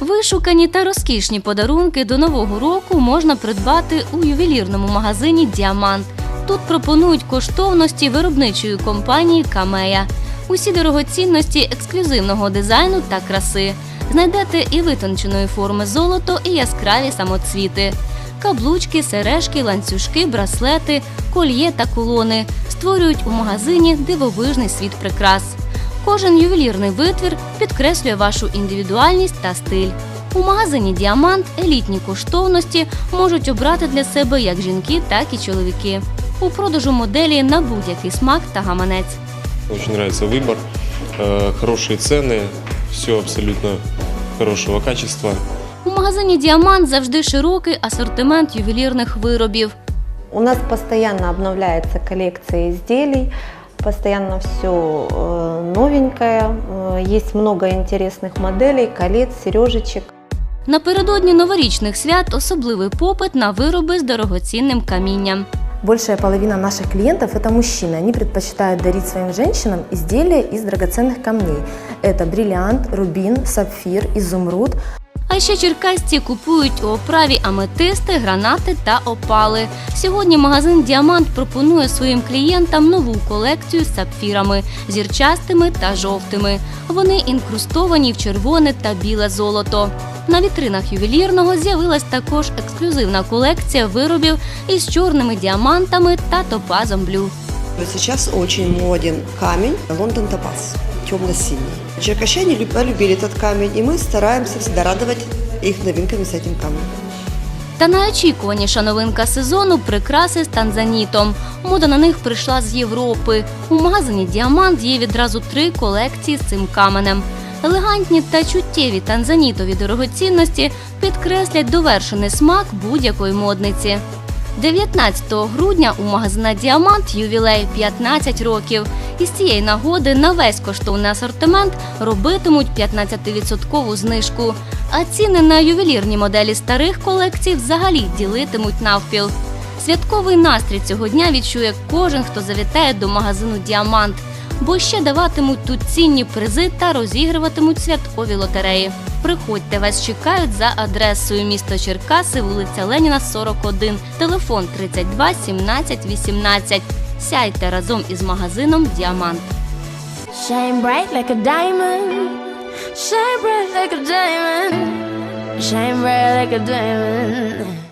Вишукані та розкішні подарунки до нового року можна придбати у ювелірному магазині Діамант. Тут пропонують коштовності виробничої компанії Камея. Усі дорогоцінності ексклюзивного дизайну та краси. Знайдете і витонченої форми золото, і яскраві самоцвіти. Каблучки, сережки, ланцюжки, браслети, кольє та кулони створюють у магазині дивовижний світ прикрас. Кожен ювелірний витвір підкреслює вашу індивідуальність та стиль. У магазині Діамант елітні коштовності можуть обрати для себе як жінки, так і чоловіки. У продажу моделі на будь-який смак та гаманець. Очень нравится выбор, э, хорошие цены, все абсолютно хорошего качества. У магазині Діамант завжди широкий асортимент ювелірних виробів. У нас постоянно обновляется коллекция изделий, постоянно все новенькое, э, есть много интересных моделей, колец, сережечек. Напередодні новорічних свят особливий попит на вироби з дорогоцінним камінням. Большая половина наших клиентов – это мужчины. Они предпочитают дарить своим женщинам изделия из драгоценных камней. Это бриллиант, рубин, сапфир, изумруд. а ще черкасці купують у оправі аметисти, гранати та опали. Сьогодні магазин Діамант пропонує своїм клієнтам нову колекцію з сапфірами, зірчастими та жовтими. Вони інкрустовані в червоне та біле золото. На вітринах ювелірного з'явилась також ексклюзивна колекція виробів із чорними діамантами та топазом блю. Сейчас очень моден камень Лондон Топаз, темно-синий. Черкащане люб- полюбили этот камень, и мы стараемся всегда радовать их новинками с этим камнем. Та найочікуваніша новинка сезону прикраси з танзанітом. Мода на них прийшла з Європи. У магазині Діамант є відразу три колекції з цим каменем. Елегантні та чуттєві танзанітові дорогоцінності підкреслять довершений смак будь-якої модниці. 19 грудня у магазина Діамант ювілей 15 років. І з цієї нагоди на весь коштовний асортимент робитимуть 15% знижку. А ціни на ювелірні моделі старих колекцій взагалі ділитимуть навпіл. Святковий настрій цього дня відчує кожен, хто завітає до магазину Діамант, бо ще даватимуть тут цінні призи та розігруватимуть святкові лотереї. Приходьте, вас чекають за адресою місто Черкаси, вулиця Леніна, 41, телефон 32 17 18. Сяйте разом із магазином Діамант. Shine bright like a diamond. Shine bright like a diamond. Shine bright like a diamond.